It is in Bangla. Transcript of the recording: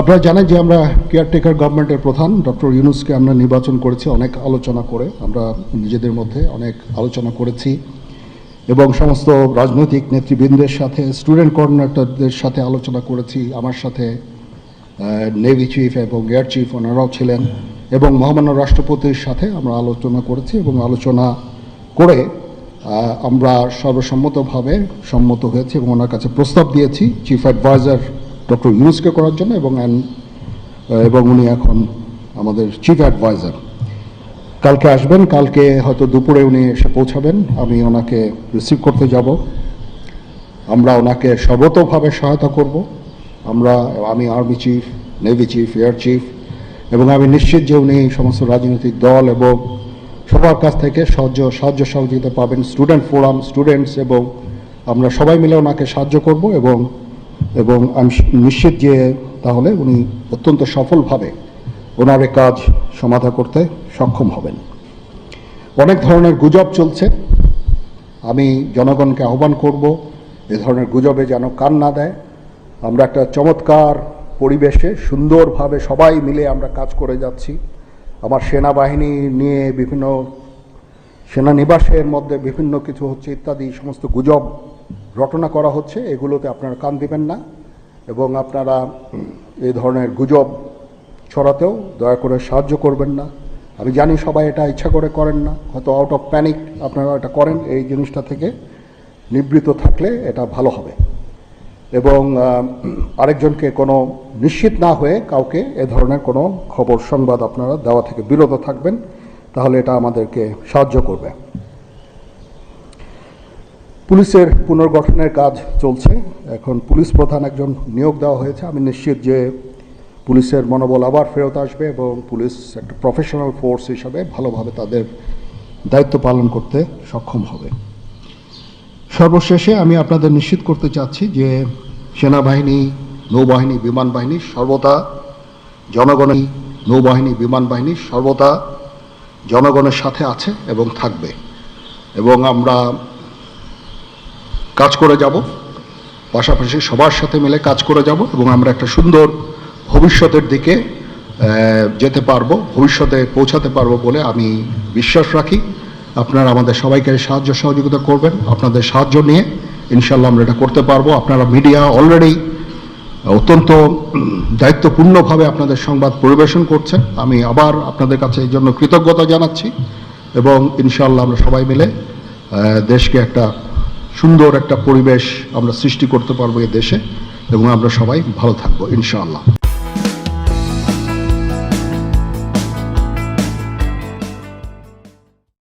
আপনারা জানেন যে আমরা কেয়ারটেকার গভর্নমেন্টের প্রধান, ডক্টর ইউনুসকে আমরা নির্বাচন করেছি, অনেক আলোচনা করে, আমরা নিজেদের মধ্যে অনেক আলোচনা করেছি এবং সমস্ত রাজনৈতিক নেতৃবৃন্দের সাথে স্টুডেন্ট কোঅর্ডিনেটরদের সাথে আলোচনা করেছি, আমার সাথে নেভি চিফ এবং এয়ার চিফ ওনারাও ছিলেন এবং মহামান্য রাষ্ট্রপতির সাথে আমরা আলোচনা করেছি এবং আলোচনা করে আমরা সর্বসম্মতভাবে সম্মত হয়েছি এবং ওনার কাছে প্রস্তাব দিয়েছি চিফ অ্যাডভাইজার ডক্টর ইউনুসকে করার জন্য এবং এবং উনি এখন আমাদের চিফ অ্যাডভাইজার কালকে আসবেন, কালকে হয়তো দুপুরে উনি এসে পৌঁছাবেন, আমি ওনাকে রিসিভ করতে যাব। আমরা ওনাকে সর্বতভাবে সহায়তা করব। আমরা, আমি army chief navy chief air chief এবং আমি নিশ্চিত যে উনি সমস্ত রাজনৈতিক দল এবং সবার কাছ থেকে সাহায্য সাহায্য সহযোগিতা পাবেন স্টুডেন্ট ফোরাম স্টুডেন্টস এবং আমরা সবাই মিলে ওনাকে সাহায্য করব এবং এবং আমি নিশ্চিত যে তাহলে উনি অত্যন্ত সফলভাবে ওনার কাজ সমাধা করতে সক্ষম হবেন। অনেক ধরনের গুজব চলছে। আমি জনগণকে আহ্বান করব, এ ধরনের গুজবে যেন কান না দেয়। আমরা একটা চমৎকার পরিবেশে সুন্দরভাবে সবাই মিলে আমরা কাজ করে যাচ্ছি। আমার সেনাবাহিনী নিয়ে বিভিন্ন সেনানিবাসের মধ্যে বিভিন্ন কিছু হচ্ছে ইত্যাদি, সমস্ত গুজব রটনা করা হচ্ছে, এগুলোতে আপনারা কান দিবেন না এবং আপনারা এই ধরনের গুজব ছড়াতেও দয়া করে সাহায্য করবেন না। আমি জানি সবাই এটা ইচ্ছা করে করেন না, হয়তো আউট অফ প্যানিক আপনারা এটা করেন, এই জিনিসটা থেকে নিবৃত থাকলে এটা ভালো হবে। এবং আরেকজনকে কোনো নিশ্চিত না হয়ে কাউকে এ ধরনের কোনো খবর, সংবাদ আপনারা দেওয়া থেকে বিরত থাকবেন, তাহলে এটা আমাদেরকে সাহায্য করবে। পুলিশের পুনর্গঠনের কাজ চলছে। এখন পুলিশ প্রধান একজন নিয়োগ দেওয়া হয়েছে। আমি নিশ্চিত যে পুলিশের মনোবল আবার ফেরত আসবে এবং পুলিশ একটা প্রফেশনাল ফোর্স হিসাবে ভালোভাবে তাদের দায়িত্ব পালন করতে সক্ষম হবে। সর্বশেষে আমি আপনাদের নিশ্চিত করতে চাচ্ছি যে সেনাবাহিনী, নৌবাহিনী বিমান বাহিনী সর্বদা জনগণের নৌবাহিনী বিমান বাহিনী সর্বদা জনগণের সাথে আছে এবং থাকবে। এবং আমরা কাজ করে যাব। পাশাপাশি সবার সাথে মিলে কাজ করে যাব এবং আমরা একটা সুন্দর ভবিষ্যতের দিকে যেতে পারব, ভবিষ্যতে পৌঁছাতে পারব বলে আমি বিশ্বাস রাখি। আপনারা আমাদের সবাইকে সাহায্য সহযোগিতা করবেন। আপনাদের সাহায্য নিয়ে ইনশাল্লাহ আমরা এটা করতে পারব। আপনারা মিডিয়া অলরেডি অত্যন্ত দায়িত্বপূর্ণভাবে আপনাদের সংবাদ পরিবেশন করছেন। আমি আবার আপনাদের কাছে এই জন্য কৃতজ্ঞতা জানাচ্ছি এবং ইনশাল্লাহ আমরা সবাই মিলে দেশকে একটা সুন্দর একটা পরিবেশ আমরা সৃষ্টি করতে পারব এই দেশে। এবং আমরা সবাই ভালো থাকব, ইনশাআল্লাহ।